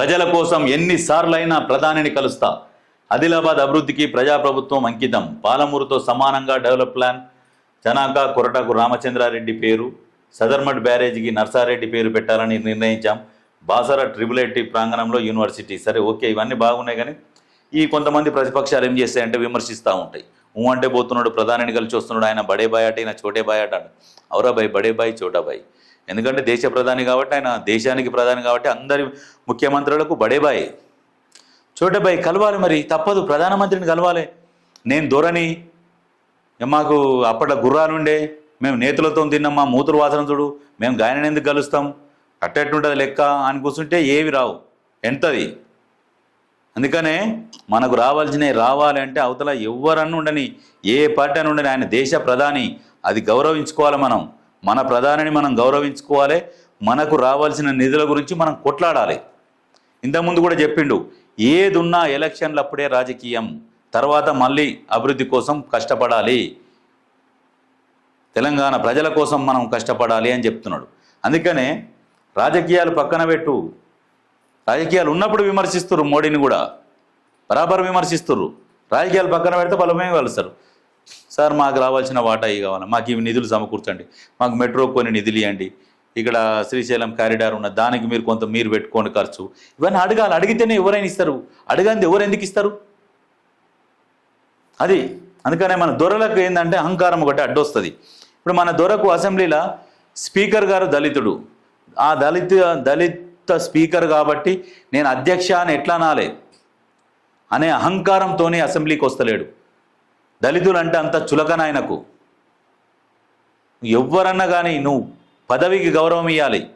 ప్రజల కోసం ఎన్నిసార్లైనా ప్రధానిని కలుస్తా. ఆదిలాబాద్ అభివృద్ధికి ప్రజాప్రభుత్వం అంకితం. పాలమూరుతో సమానంగా డెవలప్ ప్లాన్. జనాక కొరటాకు రామచంద్రారెడ్డి పేరు. సదర్మట్ బ్యారేజీకి నర్సారెడ్డి పేరు పెట్టాలని నిర్ణయించాం. బాసర ట్రిపుల్ ఐటీ ప్రాంగణంలో యూనివర్సిటీ. సరే ఓకే ఇవన్నీ బాగున్నాయి కానీ ఈ కొంతమంది ప్రతిపక్షాలు ఏం చేస్తాయంటే విమర్శిస్తూ ఉంటాయి. ఊ అంటే పోతున్నాడు ప్రధానిని కలిసి వస్తున్నాడు ఆయన బడే బాయ్ అట ఈయన చోటే బాయ్ అట అవరా బాయ్ బడే బాయ్ చోటా బాయ్ ఎందుకంటే దేశ ప్రధాని కాబట్టి ఆయన దేశానికి ప్రధాని కాబట్టి అందరి ముఖ్యమంత్రులకు బడే బాయ్. కలవాలి మరి తప్పదు ప్రధానమంత్రిని కలవాలి. నేను దొరని మాకు అప్పట్లో గుర్రాలుండే మేము నేతులతో తిన్నాం మా మూతులు వాసన చూడు మేము గాయన ఎందుకు కలుస్తాం? అట్టెట్టుంటుంది లెక్క అని కూర్చుంటే ఏవి రావు ఎంతది? అందుకనే మనకు రావాల్సినవి రావాలి అంటే అవతల ఎవరన్నా ఉండని ఏ పార్టీ అని ఉండని ఆయన దేశ ప్రధాని అది గౌరవించుకోవాలి మనం. మన ప్రధానిని మనం గౌరవించుకోవాలి మనకు రావాల్సిన నిధుల గురించి మనం కొట్లాడాలి. ఇంతకుముందు కూడా చెప్పిండు ఏదున్నా ఎలక్షన్లు అప్పుడే రాజకీయం తర్వాత మళ్ళీ అభివృద్ధి కోసం కష్టపడాలి. తెలంగాణ ప్రజల కోసం మనం కష్టపడాలి అని చెప్తున్నాడు. అందుకనే రాజకీయాలు పక్కన పెట్టు. రాజకీయాలు ఉన్నప్పుడు విమర్శిస్తున్నారు మోడీని కూడా. బరాబర్ విమర్శిస్తున్నారు రాజకీయాలు పక్కన పెడితే బలమే కలుస్తారు సార్ మాకు రావాల్సిన వాటా ఇవి కావాలి? మాకు ఇవి నిధులు సమకూర్చండి మాకు మెట్రో కొన్ని నిధులు ఇవ్వండి. ఇక్కడ శ్రీశైలం కారిడార్ ఉన్న దానికి మీరు కొంత మీరు పెట్టుకోండి ఖర్చు. ఇవన్నీ అడగాలి. అడిగితేనే ఎవరైనా ఇస్తారు. అడగంది ఎవరు ఎందుకు ఇస్తారు? అది. అందుకనే మన దొరలకు ఏంటంటే అహంకారం ఒకటి అడ్డొస్తుంది. ఇప్పుడు మన దొరకు అసెంబ్లీలో స్పీకర్ గారు దళితుడు. ఆ దళిత దళిత స్పీకర్ కాబట్టి నేను అధ్యక్ష అని ఎట్లా అనాలి? అనే అహంకారంతోనే అసెంబ్లీకి వస్తలేడు. దళితులు అంటే అంత చులకన ఆయనకు. ఎవ్వరన్నా కానీ నువ్వు పదవికి గౌరవం ఇవ్వాలి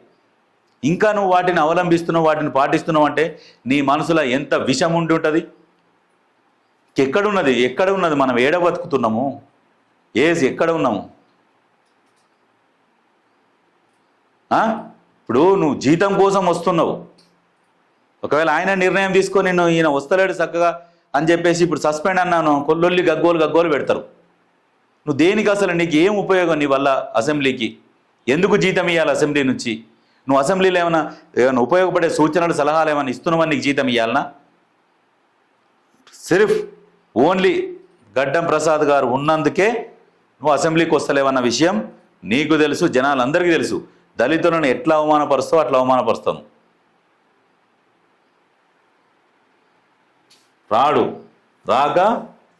ఇంకా నువ్వు వాటిని అవలంబిస్తున్నావు వాటిని పాటిస్తున్నావు అంటే నీ మనసులో ఎంత విషం ఉండి ఉంటుంది? ఎక్కడున్నది? ఎక్కడ ఉన్నది మనం ఏడ బతుకుతున్నాము? ఏజ్ ఎక్కడ ఉన్నాము ఇప్పుడు నువ్వు జీతం కోసం వస్తున్నావు. ఒకవేళ ఆయన నిర్ణయం తీసుకొని నేను ఈయన వస్తలేడు చక్కగా అని చెప్పేసి ఇప్పుడు సస్పెండ్ అన్నాను కొల్లొల్లి గగ్గోలు గగ్గోలు పెడతారు. నువ్వు దేనికి అసలు నీకు ఏం ఉపయోగం నీ వల్ల అసెంబ్లీకి? ఎందుకు జీతం ఇవ్వాలి అసెంబ్లీ నుంచి? నువ్వు అసెంబ్లీలో ఏమైనా ఏమైనా ఉపయోగపడే సూచనలు సలహాలు ఏమైనా ఇస్తున్నావని నీకు జీతం ఇవ్వాలనా సిర్ఫ్ ఓన్లీ గడ్డం ప్రసాద్ గారు ఉన్నందుకే నువ్వు అసెంబ్లీకి వస్తలేవన్న విషయం నీకు తెలుసు జనాలందరికీ తెలుసు. దళితులను ఎట్లా అవమానపరుస్తావు అట్లా అవమానపరుస్తాను రాడు. రాక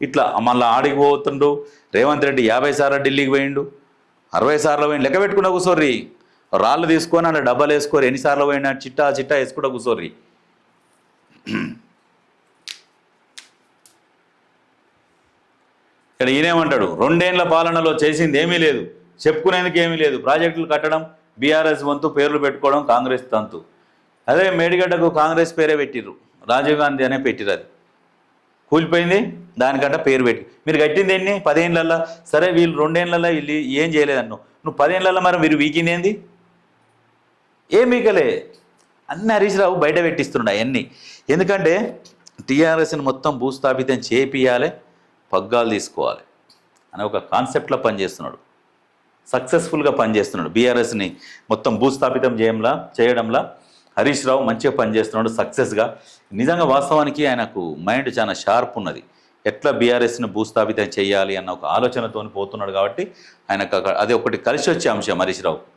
ఇట్లా మళ్ళీ ఆడికి పోతుండు. రేవంత్ రెడ్డి యాభై సార్లు ఢిల్లీకి పోయిండు. అరవై సార్లు పోయిండు. లెక్క పెట్టుకున్నా కూసోర్రి. రాళ్ళు తీసుకొని అన్న డబ్బాలు వేసుకోరు ఎన్నిసార్లు పోయినా చిట్టా చిట్టా వేసుకుంటా కూసోర్రి. ఇక్కడ ఈయనేమంటాడు? రెండేళ్ళ పాలనలో చేసింది ఏమీ లేదు. చెప్పుకునేందుకు ఏమీ లేదు. ప్రాజెక్టులు కట్టడం బీఆర్ఎస్ వంతు పేర్లు పెట్టుకోవడం కాంగ్రెస్ తంతు. అదే మేడిగడ్డకు కాంగ్రెస్ పేరే పెట్టిర్రు. రాజీవ్ గాంధీ అనే పెట్టిరు అది. కూలిపోయింది దానికంటే పేరు పెట్టి. మీరు కట్టింది ఎన్ని? పదేళ్ళల్లో సరే వీళ్ళు రెండేళ్ళలో వీళ్ళు ఏం చేయలేదన్ను నువ్వు పదేళ్ళల్లో మరి మీరు వీకింది ఏంది? ఏం వీకలే? అన్ని హరీష్ రావు బయట పెట్టిస్తున్నాడు అవన్నీ ఎందుకంటే టీఆర్ఎస్ని మొత్తం భూస్థాపితం చేపియాలి పగ్గాలు తీసుకోవాలి అనే ఒక కాన్సెప్ట్లో పనిచేస్తున్నాడు. సక్సెస్ఫుల్గా పనిచేస్తున్నాడు బీఆర్ఎస్ని మొత్తం భూస్థాపితం చేయంలా చేయడంలా. హరీష్ రావు మంచిగా పనిచేస్తున్నాడు సక్సెస్గా నిజంగా వాస్తవానికి ఆయనకు మైండ్ చాలా షార్ప్ ఉన్నది. ఎట్లా బీఆర్ఎస్ని భూస్థాపితం చేయాలి అన్న ఒక ఆలోచనతో పోతున్నాడు కాబట్టి ఆయనకు అక్కడ- అది ఒకటి కలిసి వచ్చే అంశం హరీష్ రావు.